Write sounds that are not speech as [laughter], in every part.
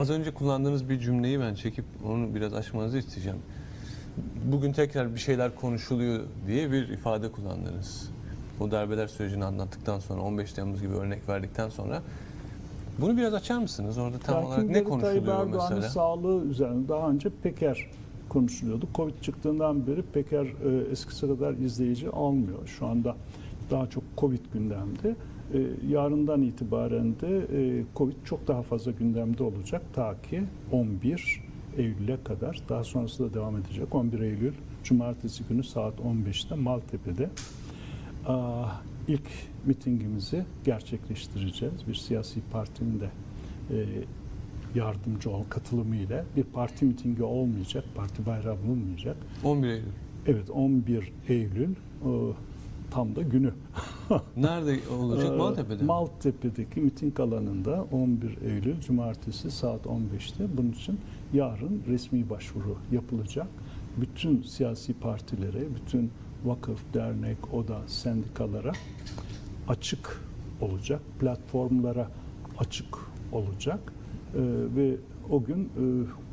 Az önce kullandığınız bir cümleyi ben çekip onu biraz açmanızı isteyeceğim. Bugün tekrar bir şeyler konuşuluyor diye bir ifade kullandınız. O darbeler sürecini anlattıktan sonra 15 Temmuz gibi örnek verdikten sonra bunu biraz açar mısınız? Orada tam olarak ne Tayyip konuşuluyor Erdoğan'ın mesela? sağlığı üzerine daha önce Peker konuşuluyordu. Covid çıktığından beri Peker e, eskisi kadar izleyici almıyor. Şu anda daha çok Covid gündemde. E, yarından itibaren de e, Covid çok daha fazla gündemde olacak. Ta ki 11 Eylül'e kadar. Daha sonrası da devam edecek. 11 Eylül Cumartesi günü saat 15'te Maltepe'de ilk mitingimizi gerçekleştireceğiz. Bir siyasi partinin de e, yardımcı ol katılımıyla bir parti mitingi olmayacak, parti bayrağı bulunmayacak. 11 Eylül. Evet 11 Eylül tam da günü. [laughs] [laughs] Nerede olacak? Ee, Maltepe'de. mi? Maltepe'deki miting alanında 11 Eylül Cumartesi saat 15'te bunun için yarın resmi başvuru yapılacak. Bütün siyasi partilere, bütün vakıf, dernek, oda, sendikalara açık olacak. Platformlara açık olacak. Ee, ve o gün e,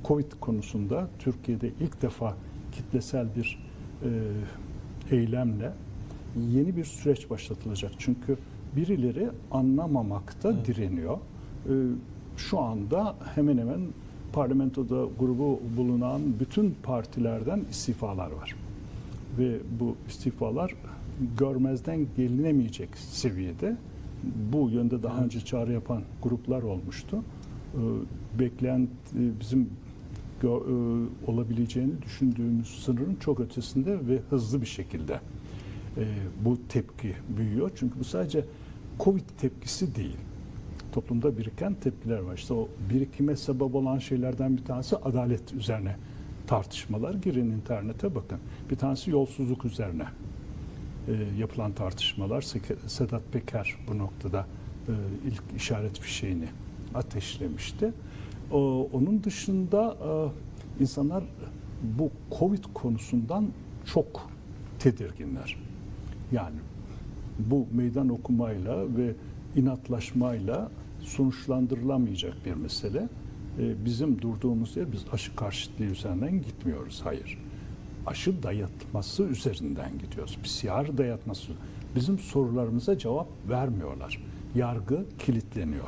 Covid konusunda Türkiye'de ilk defa kitlesel bir e, eylemle yeni bir süreç başlatılacak. Çünkü birileri anlamamakta Evet. direniyor. Ee, Şu anda hemen hemen parlamentoda grubu bulunan bütün partilerden istifalar var. Ve bu istifalar görmezden gelinemeyecek seviyede. Bu yönde daha Evet. önce çağrı yapan gruplar olmuştu. Ee, Bekleyen e, bizim e, olabileceğini düşündüğümüz sınırın çok ötesinde ve hızlı bir şekilde e, bu tepki büyüyor. Çünkü bu sadece Covid tepkisi değil. Toplumda biriken tepkiler var. İşte o birikime sebep olan şeylerden bir tanesi adalet üzerine tartışmalar. Girin internete bakın. Bir tanesi yolsuzluk üzerine e, yapılan tartışmalar. Sedat Peker bu noktada e, ilk işaret fişeğini ateşlemişti. Onun dışında e, insanlar bu Covid konusundan çok tedirginler. Yani bu meydan okumayla ve inatlaşmayla sonuçlandırılamayacak bir mesele. E, bizim durduğumuz yer biz aşı karşıtlığı üzerinden gitmiyoruz. Hayır. Aşı dayatması üzerinden gidiyoruz. PCR dayatması. Bizim sorularımıza cevap vermiyorlar. Yargı kilitleniyor.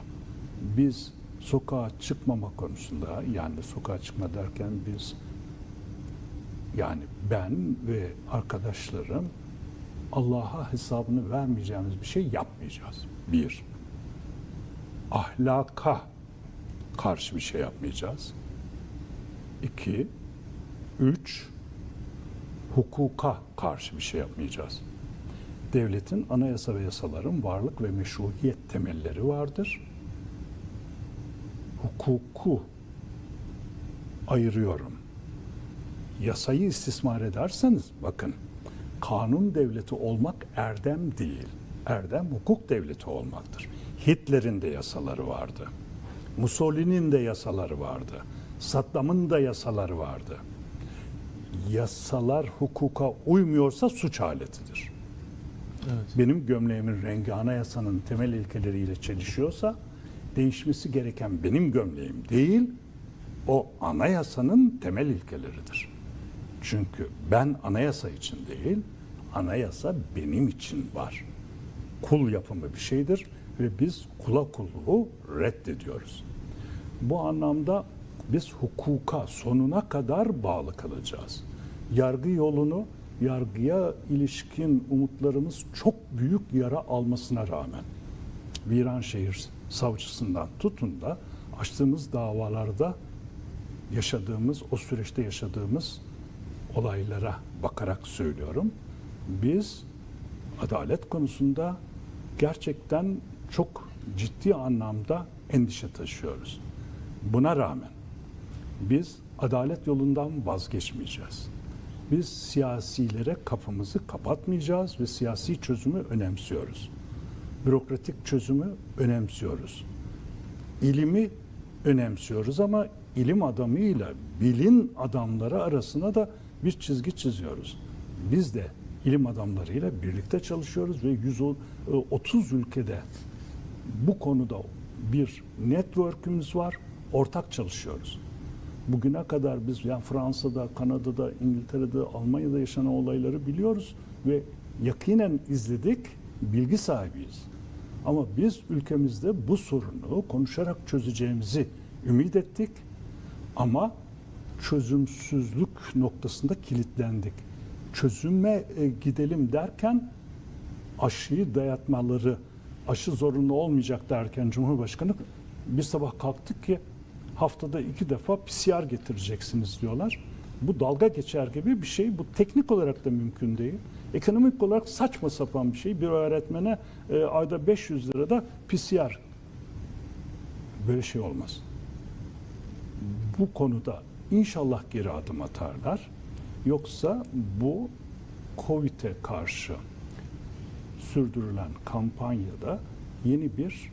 Biz sokağa çıkmama konusunda yani sokağa çıkma derken biz yani ben ve arkadaşlarım Allah'a hesabını vermeyeceğimiz bir şey yapmayacağız. Bir, ahlaka karşı bir şey yapmayacağız. İki, üç, hukuka karşı bir şey yapmayacağız. Devletin anayasa ve yasaların varlık ve meşruiyet temelleri vardır. Hukuku ayırıyorum. Yasayı istismar ederseniz bakın kanun devleti olmak erdem değil. Erdem hukuk devleti olmaktır. Hitler'in de yasaları vardı. Mussolini'nin de yasaları vardı. Saddam'ın da yasaları vardı. Yasalar hukuka uymuyorsa suç aletidir. Evet. Benim gömleğimin rengi anayasanın temel ilkeleriyle çelişiyorsa değişmesi gereken benim gömleğim değil, o anayasanın temel ilkeleridir. Çünkü ben anayasa için değil, anayasa benim için var. Kul yapımı bir şeydir ve biz kula kulluğu reddediyoruz. Bu anlamda biz hukuka sonuna kadar bağlı kalacağız. Yargı yolunu, yargıya ilişkin umutlarımız çok büyük yara almasına rağmen Viranşehir savcısından tutun da açtığımız davalarda yaşadığımız, o süreçte yaşadığımız olaylara bakarak söylüyorum. Biz adalet konusunda gerçekten çok ciddi anlamda endişe taşıyoruz. Buna rağmen biz adalet yolundan vazgeçmeyeceğiz. Biz siyasilere kapımızı kapatmayacağız ve siyasi çözümü önemsiyoruz. Bürokratik çözümü önemsiyoruz. İlimi önemsiyoruz ama ilim adamıyla bilin adamları arasına da bir çizgi çiziyoruz. Biz de ilim adamlarıyla birlikte çalışıyoruz ve 130 ülkede bu konuda bir network'ümüz var. ortak çalışıyoruz. Bugüne kadar biz yani Fransa'da, Kanada'da, İngiltere'de, Almanya'da yaşanan olayları biliyoruz ve yakinen izledik, bilgi sahibiyiz. Ama biz ülkemizde bu sorunu konuşarak çözeceğimizi ümit ettik. Ama çözümsüzlük noktasında kilitlendik. Çözüme e, gidelim derken aşıyı dayatmaları, aşı zorunlu olmayacak derken Cumhurbaşkanı bir sabah kalktık ki haftada iki defa PCR getireceksiniz diyorlar. Bu dalga geçer gibi bir şey. Bu teknik olarak da mümkün değil. Ekonomik olarak saçma sapan bir şey. Bir öğretmene e, ayda 500 lirada PCR. Böyle şey olmaz. Bu konuda inşallah geri adım atarlar. Yoksa bu Covid'e karşı sürdürülen kampanyada yeni bir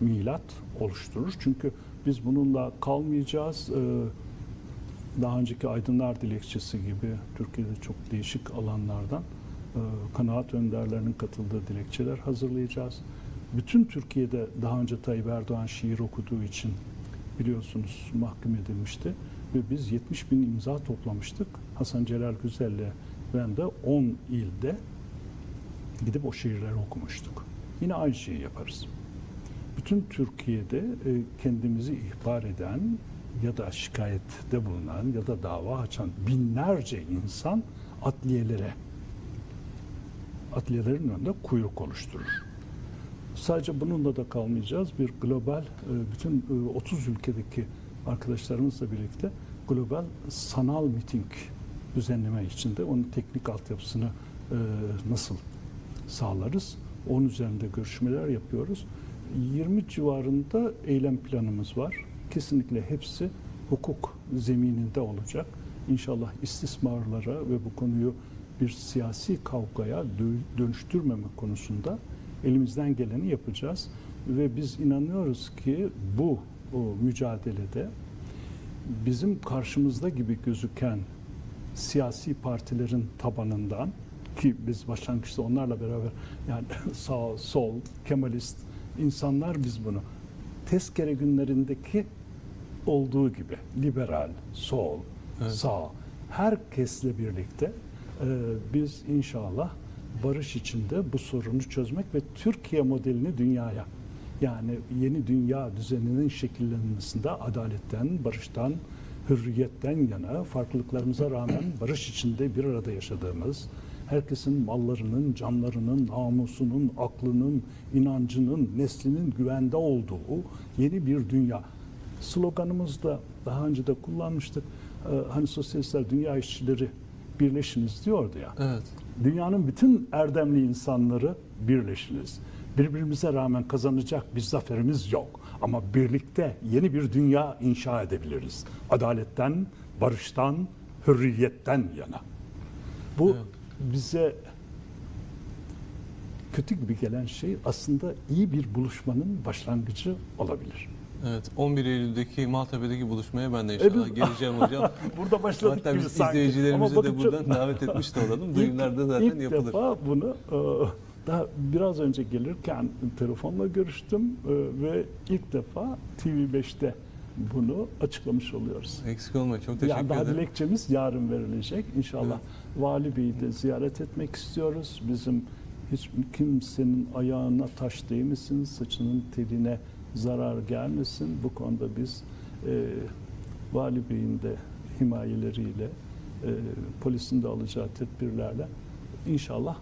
milat oluşturur. Çünkü biz bununla kalmayacağız. Ee, Daha önceki Aydınlar Dilekçesi gibi Türkiye'de çok değişik alanlardan e, kanaat önderlerinin katıldığı dilekçeler hazırlayacağız. Bütün Türkiye'de daha önce Tayyip Erdoğan şiir okuduğu için biliyorsunuz mahkum edilmişti. Ve biz 70 bin imza toplamıştık. Hasan Celal Güzel'le ben de 10 ilde gidip o şiirleri okumuştuk. Yine aynı şeyi yaparız. Bütün Türkiye'de e, kendimizi ihbar eden ya da şikayette bulunan ya da dava açan binlerce insan adliyelere adliyelerin önünde kuyruk oluşturur. Sadece bununla da kalmayacağız. Bir global, e, bütün e, 30 ülkedeki arkadaşlarımızla birlikte global sanal miting düzenleme içinde onun teknik altyapısını e, nasıl sağlarız? Onun üzerinde görüşmeler yapıyoruz. 20 civarında eylem planımız var. Kesinlikle hepsi hukuk zemininde olacak. İnşallah istismarlara ve bu konuyu bir siyasi kavgaya dö- dönüştürmeme konusunda elimizden geleni yapacağız. Ve biz inanıyoruz ki bu o mücadelede bizim karşımızda gibi gözüken siyasi partilerin tabanından ki biz başlangıçta onlarla beraber yani [laughs] sağ, sol, Kemalist insanlar biz bunu tezkere günlerindeki olduğu gibi liberal, sol, Evet. sağ herkesle birlikte e, biz inşallah barış içinde bu sorunu çözmek ve Türkiye modelini dünyaya yani yeni dünya düzeninin şekillenmesinde adaletten, barıştan, hürriyetten yana farklılıklarımıza rağmen [clears throat] barış içinde bir arada yaşadığımız, herkesin mallarının, canlarının, namusunun, aklının, inancının, neslinin güvende olduğu yeni bir dünya. Sloganımızda daha önce de kullanmıştık. Ee, Hani sosyalistler dünya işçileri birleşiniz diyordu ya. Evet. Dünyanın bütün erdemli insanları birleşiniz. Birbirimize rağmen kazanacak bir zaferimiz yok. Ama birlikte yeni bir dünya inşa edebiliriz. Adaletten, barıştan, hürriyetten yana. Bu Evet. bize kötü gibi gelen şey aslında iyi bir buluşmanın başlangıcı olabilir. Evet. 11 Eylül'deki Maltepe'deki buluşmaya ben de inşallah biz- geleceğim hocam. [laughs] Burada başladık Hatta biz sanki. izleyicilerimizi de buradan davet etmiş de olalım. [laughs] İlk- Duyumlarda zaten ilk yapılır. defa bunu e, daha biraz önce gelirken telefonla görüştüm e, ve ilk defa TV5'te bunu açıklamış oluyoruz. Eksik olma. Çok teşekkür Yani daha ederim. dilekçemiz yarın verilecek. İnşallah Vali Bey'i de ziyaret etmek istiyoruz. Bizim hiç kimsenin ayağına taş değmesin, saçının teline zarar gelmesin. Bu konuda biz e, Vali Bey'in de himayeleriyle, e, polisin de alacağı tedbirlerle inşallah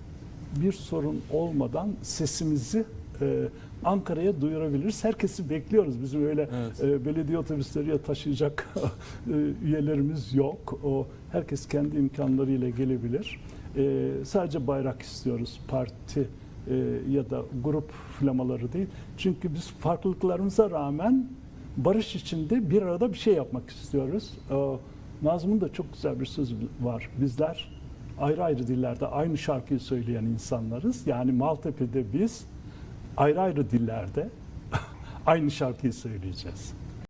bir sorun olmadan sesimizi e, Ankara'ya duyurabiliriz. Herkesi bekliyoruz. Bizim öyle Evet. e, belediye otobüsleriyle taşıyacak [laughs] e, üyelerimiz yok. O herkes kendi imkanlarıyla gelebilir. E, sadece bayrak istiyoruz. Parti e, ya da grup flamaları değil. Çünkü biz farklılıklarımıza rağmen barış içinde bir arada bir şey yapmak istiyoruz. E, Nazım'ın da çok güzel bir sözü var. Bizler ayrı ayrı dillerde aynı şarkıyı söyleyen insanlarız. Yani Maltepe'de biz ayrı ayrı dillerde [laughs] aynı şarkıyı söyleyeceğiz.